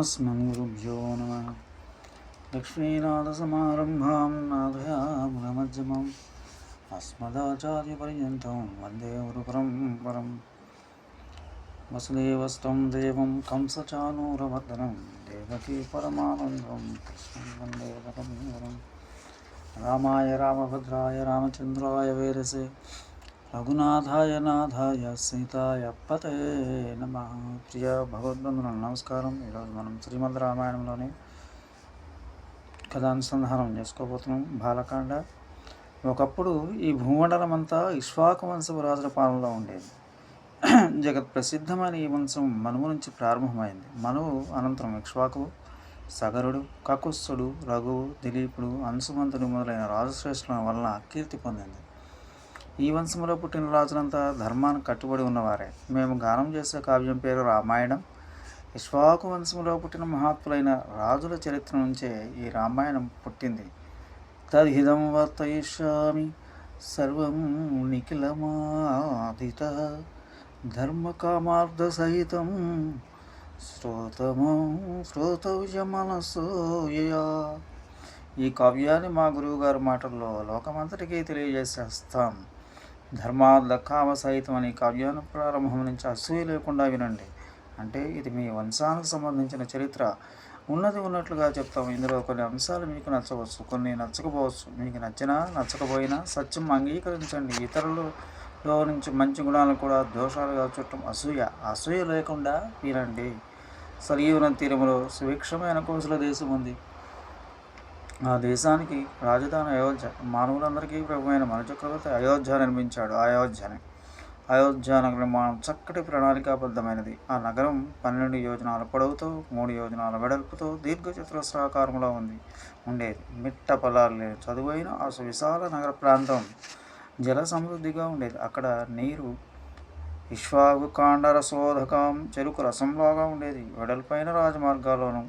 अस्मद्गुरुभ्यो नमः लक्ष्मीनाथसमारम्भां नाथयामनमध्यमम् अस्मदाचार्यपर्यन्तं वन्दे गुरुपरम्परं वसुदेवस्तं देवं कंसचानूरवर्धनं देवकी परमानन्दं कृष्णं वन्दे परमेवरं रामाय रामभद्राय रामचन्द्राय वेरसे రఘునాథాయ నాథాయ సీతాయ పతే నమ ప్రియ భగవద్బంధువులను నమస్కారం ఈరోజు మనం శ్రీమద్ రామాయణంలోని కథానుసంధానం చేసుకోబోతున్నాం. బాలకాండ. ఒకప్పుడు ఈ భూమండలం అంతా ఇష్వాకు వంశపు రాజుల పాలనలో ఉండేది. జగత్ ప్రసిద్ధమైన ఈ వంశం మనువు నుంచి ప్రారంభమైంది. మనువు అనంతరం ఇక్ష్వాకు సగరుడు కకుస్సుడు రఘువు దిలీపుడు అంశుమంతుడు మొదలైన రాజశ్రేష్ఠుల వలన కీర్తి పొందింది. ఈ వంశంలో పుట్టిన రాజులంతా ధర్మానికి కట్టుబడి ఉన్నవారే. మేము గానం చేసే కావ్యం పేరు రామాయణం. ఇష్వాకు వంశంలో పుట్టిన మహాత్ములైన రాజుల చరిత్ర నుంచే ఈ రామాయణం పుట్టింది. తద్హిదం వర్తయిష్యామి సర్వం నిఖిలమాదిత ధర్మకామార్థసహితం శ్రోతమో శ్రోతవ్యమనసోయా ఈ కావ్యాన్ని మా గురువుగారి మాటల్లో లోకమంతటికీ తెలియజేసేస్తాం. ధర్మార్థ సహితం అనే కావ్యాన్ని ప్రారంభం నుంచి అసూయ లేకుండా వినండి. అంటే ఇది మీ వంశానికి సంబంధించిన చరిత్ర. ఉన్నది ఉన్నట్లుగా చెప్తాం ఇందులో కొన్ని అంశాలు మీకు నచ్చవచ్చు కొన్ని నచ్చకపోవచ్చు. మీకు నచ్చినా నచ్చకపోయినా సత్యం అంగీకరించండి. ఇతరులలో నుంచి మంచి గుణాలు కూడా దోషాలుగా చుట్టం అసూయ అసూయ లేకుండా వినండి. సరియూన తీరములో సుభిక్షమైన కోసల దేశం ఉంది. ఆ దేశానికి రాజధాని అయోధ్య. మానవులందరికీ ప్రభువైన మన చక్రవర్తి అయోధ్య నిర్మించాడు. అయోధ్యని. అయోధ్య నగర నిర్మాణం చక్కటి ప్రణాళికాబద్ధమైనది. ఆ నగరం పన్నెండు యోజనాల పొడవుతో మూడు యోజనాల వెడల్పుతో దీర్ఘచతురస్రాకారంలో ఉంది. ఉండేది మిట్ట పొలాలు లేని చదువైన ఆ సువిశాల నగర ప్రాంతం. జల సమృద్ధిగా ఉండేది. అక్కడ నీరు విశ్వాగు కాండరసోధకం చెరుకు రసంలాగా ఉండేది. వెడల్పైన రాజమార్గాల్లోనూ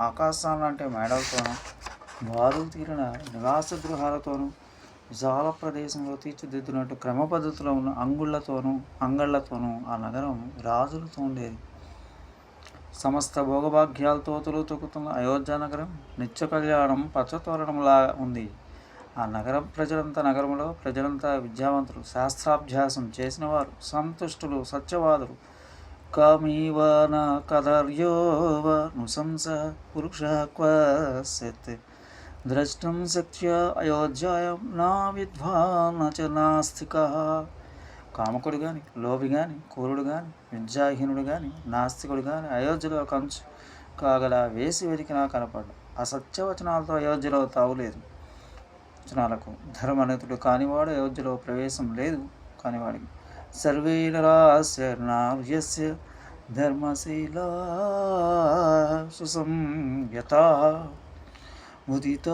ఆకాశం లాంటి మేడలతోనూ వారు తీరిన నివాస గృహాలతోనూ విశాల ప్రదేశంలో తీర్చిదిద్దినట్టు క్రమ పద్ధతిలో ఉన్న అంగుళ్ళతోనూ అంగళ్ళతోనూ ఆ నగరం రాజులతో ఉండేది. సమస్త భోగభాగ్యాలతో తొలుతొక్కుతున్న అయోధ్య నగరం నిత్య కళ్యాణం పచ్చతోరణంలా ఉంది. ఆ నగరం ప్రజలంతా నగరంలో ప్రజలంతా విద్యావంతులు శాస్త్రాభ్యాసం చేసిన వారు సంతుష్టులు సత్యవాదులు. కమీవన నా కదర్యోవ నుశంస పురుష క్వసత్ ద్రష్టం శక్త్య అయోధ్యాయం నా విద్వాన్ చ నాస్తిక కామకుడు కానీ లోభి కానీ కూరుడు కానీ విద్యాహీనుడు కానీ నాస్తికుడు కానీ అయోధ్యలో కంచు కాగల వేసి వెతికినా కనపడ్డు। అసత్యవచనాలతో అయోధ్యలో తావులేదు వచనాలకు ధర్మనితుడు కానివాడు అయోధ్యలో ప్రవేశం లేదు కానివాడికి। సర్వే నరాస్య ధర్మశీలా సుసంయత। ఉదిత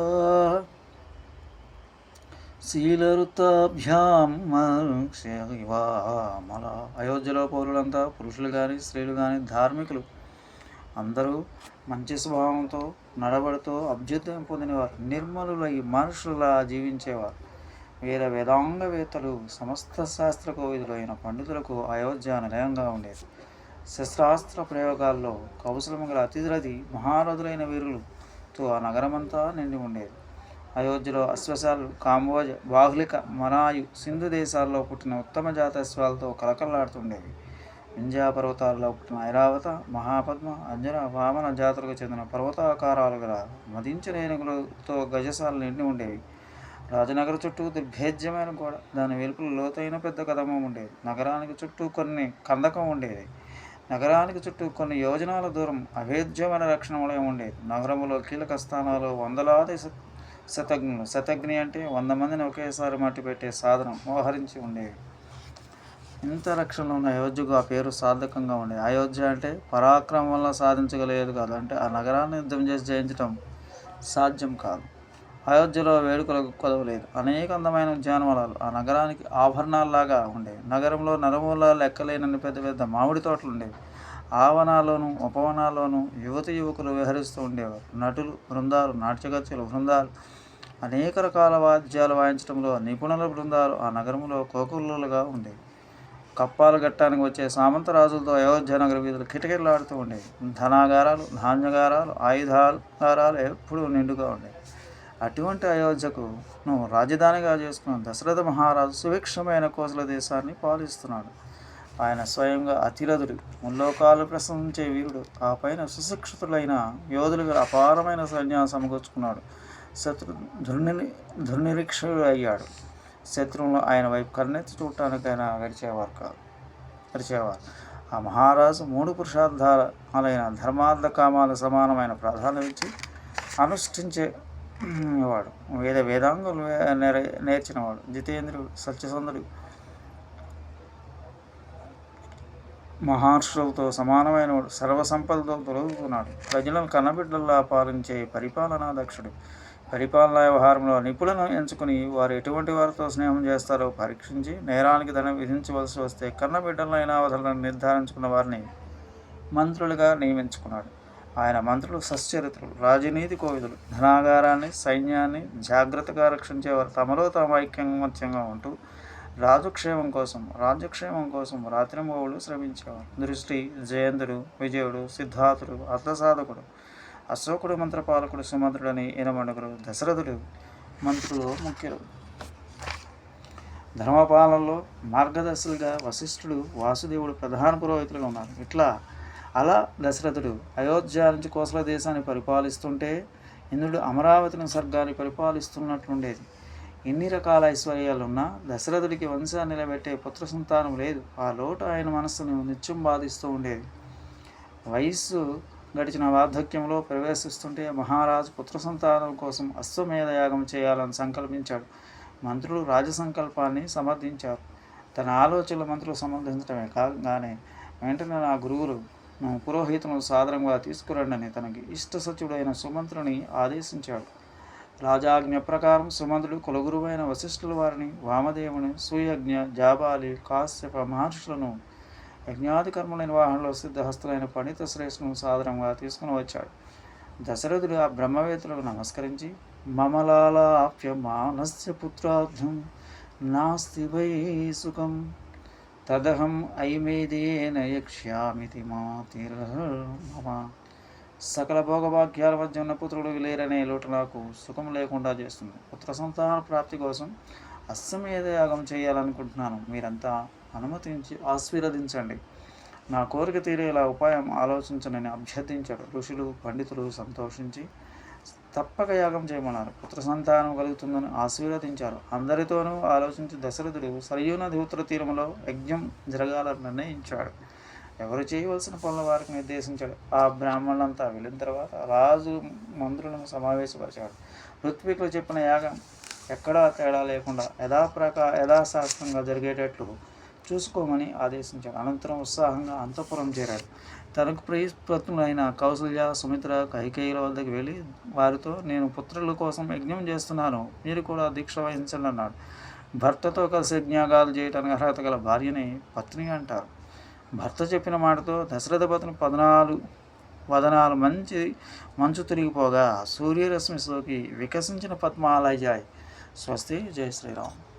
శీలరుతాభ్యాం మల అయోధ్యలో పౌరులంతా పురుషులు కానీ స్త్రీలు కానీ ధార్మికులు అందరూ మంచి స్వభావంతో నడబడుతూ అభ్యుదయం పొందినవారు నిర్మలులై మనుషులా జీవించేవారు. వీర వేదాంగవేత్తలు సమస్త శాస్త్ర కోవిధులైన పండితులకు అయోధ్య నిలయంగా ఉండేది. శస్త్రాస్త్ర ప్రయోగాల్లో కౌశలము గల అతిథులది మహారథులైన తో ఆ నగరమంతా నిండి ఉండేది. అయోధ్యలో అశ్వశాలు కాంబోజ బాహ్లిక మనాయు సింధు దేశాల్లో పుట్టిన ఉత్తమ జాత అశ్వాలతో కలకలాడుతుండేవి వింధ్యా పర్వతాల్లో పుట్టిన ఐరావత మహాపద్మ అంజన వామన జాతులకు చెందిన పర్వతాకారాలు గల మదించిన ఏనుగులతో గజశాలు నిండి ఉండేవి. రాజనగర చుట్టూ దుర్భేద్యమైన గోడ దాని వెలుపులు లోతైన పెద్ద కదమం ఉండేది. నగరానికి చుట్టూ కొన్ని కందకం ఉండేది. నగరానికి చుట్టూ కొన్ని యోజనాల దూరం అభేద్యమైన రక్షణ వలయం ఉండేది నగరంలో కీలక స్థానాలు వందలాది శతజ్ఞులు. శతజ్ఞి అంటే వంద మందిని ఒకేసారి మట్టి పెట్టే సాధనం మోహరించి ఉండేవి ఇంత రక్షణలో ఉన్న అయోధ్యకు ఆ పేరు సార్థకంగా ఉండేది అయోధ్య అంటే పరాక్రమం వల్ల సాధించగలిగేది కాదు. అంటే ఆ నగరాన్ని యుద్ధం చేసి జయించడం సాధ్యం కాదు. అయోధ్యలో వేడుకలకు కొదవలేదు. అనేక అందమైన ఉద్యానవనాలు ఆ నగరానికి ఆభరణాల్లాగా ఉండేవి. నగరంలో నలుమూల లెక్కలేనన్ని పెద్ద పెద్ద మామిడి తోటలు ఉండేవి. ఆవనాల్లోనూ ఉపవనాల్లోనూ యువతి యువకులు విహరిస్తూ ఉండేవారు. నటులు బృందాలు నాట్యగత్యులు బృందాలు అనేక రకాల వాద్యాలు వాయించడంలో నిపుణుల బృందాలు ఆ నగరంలో కోకుల్లులుగా ఉండేవి. కప్పాలు గట్టానికి వచ్చే సామంత రాజులతో అయోధ్య నగర వీధులు కిటకిటలాడుతూ ఉండేవి. ధనాగారాలు ధాన్యగారాలు ఆయుధాగారాలు ఎప్పుడూ నిండుగా ఉండేవి. అటువంటి అయోధ్యకు నువ్వు రాజధానిగా చేసుకున్న దశరథ మహారాజు సువిక్షమైన కోసల దేశాన్ని పాలిస్తున్నాడు. ఆయన స్వయంగా అతిరథుడు ముల్లోకాలు ప్రశంసించే వీరుడు. ఆ పైన సుశిక్షితులైన యోధులు అపారమైన సైన్యాన్ని సమకూర్చుకున్నాడు. శత్రు దుర్ని దుర్నిరీక్షుడు అయ్యాడు. శత్రువులు ఆయన వైపు కన్నెత్తి చూడటానికైనా గడిచేవారు కాదు గడిచేవారు. ఆ మహారాజు మూడు పురుషార్థాలైన ధర్మార్థ కామాల సమానమైన ప్రాధాన్యం ఇచ్చి అనుష్ఠించే వాడు. వేద వేదాంగులు నేర్చినవాడు. జితేంద్రుడు సత్యసంధుడు. మహర్షులతో సమానమైన వాడు సర్వసంపదతో తొలగుతున్నాడు. ప్రజలను కన్నబిడ్డల్లా పాలించే పరిపాలనా దక్షుడు. పరిపాలనా వ్యవహారంలో నిపుణులను ఎంచుకుని వారు ఎటువంటి వారితో స్నేహం చేస్తారో పరీక్షించి నేరానికి ధనం విధించవలసి వస్తే కన్నబిడ్డలైన అవసరాలను నిర్ధారించుకున్న వారిని మంత్రులుగా నియమించుకున్నాడు. ఆయన మంత్రులు సశ్చరిత్రులు రాజనీతి కోవిదులు ధనాగారాన్ని సైన్యాన్ని జాగ్రత్తగా రక్షించేవారు. తమలో తాము ఐక్యమత్యంగా ఉంటూ రాజుక్షేమం కోసం రాజ్యక్షేమం కోసం రాత్రింబవులు శ్రమించేవారు. దృష్టి జయంతుడు విజయుడు సిద్ధార్థుడు అర్థసాధకుడు అశోకుడు మంత్రపాలకుడు సుమంత్రుడని ఈనమణుగురు దశరథుడు మంత్రులు ముఖ్యులు. ధర్మపాలనలో మార్గదర్శులుగా వశిష్ఠుడు వాసుదేవుడు ప్రధాన పురోహితులుగా ఉన్నారు. ఇట్లా అలా దశరథుడు అయోధ్య నుంచి కోసల దేశాన్ని పరిపాలిస్తుంటే ఇంద్రుడు అమరావతిని స్వర్గాన్ని పరిపాలిస్తున్నట్లుండేది. ఎన్ని రకాల ఐశ్వర్యాలున్నా దశరథుడికి వంశాన్ని నిలబెట్టే పుత్ర సంతానం లేదు. ఆ లోటు ఆయన మనస్సును నిత్యం బాధిస్తూ ఉండేది. వయస్సు గడిచిన వార్ధక్యంలో ప్రవేశిస్తుంటే మహారాజు పుత్ర సంతానం కోసం అశ్వమేధ యాగం చేయాలని సంకల్పించాడు. మంత్రులు రాజసంకల్పాన్ని సమర్థించారు. తన ఆలోచనలు మంత్రులు సమర్థించడమే కాగానే వెంటనే నా గురువులు పురోహితులను సాదరంగా తీసుకురండని తనకి ఇష్ట సచివుడైన సుమంత్రుని ఆదేశించాడు. రాజాజ్ఞ ప్రకారం సుమంతుడు కులగురువైన వశిష్ఠుల వారిని వామదేవుని సూయజ్ఞ జాబాలి కాశ్యప మహర్షులను యజ్ఞాది కర్మల నిర్వహణలో సిద్ధహస్తులైన పండిత శ్రేష్ఠను సాదరంగా తీసుకుని వచ్చాడు. దశరథుడు ఆ బ్రహ్మవేత్తలకు నమస్కరించి మమలాలాప్య మానస్య పుత్రార్థం నాస్తి వై సుఖం తదహం ఐమేదేన యక్ష్యామితి మా మమ సకల భోగభాగ్యాల మధ్య ఉన్న పుత్రుడు లేరనే లోటు నాకు సుఖం లేకుండా చేస్తుంది. పుత్ర సంతాన ప్రాప్తి కోసం అశ్వమేధ యాగం చేయాలనుకుంటున్నాను. మీరంతా అనుమతించి ఆశీర్వదించండి. నా కోరిక తీరేలా ఉపాయం ఆలోచించనని అభ్యర్థించాడు. ఋషులు పండితులు సంతోషించి తప్పక యాగం చేయమన్నారు. పుత్ర సంతానం కలుగుతుందని ఆశీర్వదించారు. అందరితోనూ ఆలోచించి దశరథుడు సరయూన ఉత్తర తీరంలో యజ్ఞం జరగాలని నిర్ణయించాడు. ఎవరు చేయవలసిన పనుల వారికి నిర్దేశించాడు. ఆ బ్రాహ్మణులంతా వెళ్ళిన తర్వాత రాజు మంత్రులను సమావేశపరిచాడు. ఋత్వికులు చెప్పిన యాగం ఎక్కడా తేడా లేకుండా యథాప్రకా యథాశాస్త్రంగా జరిగేటట్లు చూసుకోమని ఆదేశించాడు అనంతరం ఉత్సాహంగా అంతఃపురం చేరాడు తనకు ప్రియపత్నులైన కౌసల్య సుమిత్ర కైకేయుల వద్దకు వెళ్ళి వారితో నేను పుత్రుల కోసం యజ్ఞం చేస్తున్నాను. మీరు కూడా దీక్ష వహించండి అన్నాడు. భర్తతో కలిసి యజ్ఞాగాలు చేయటానికి అర్హత గల భార్యని పత్ని అంటారు. భర్త చెప్పిన మాటతో దశరథ పత్ని పద్నాలుగు వదనాలు మంచి మంచు తిరిగిపోగా సూర్యరశ్మి సోకి వికసించిన పద్మాలయ్యాయి స్వస్తి. జయ శ్రీరామ్.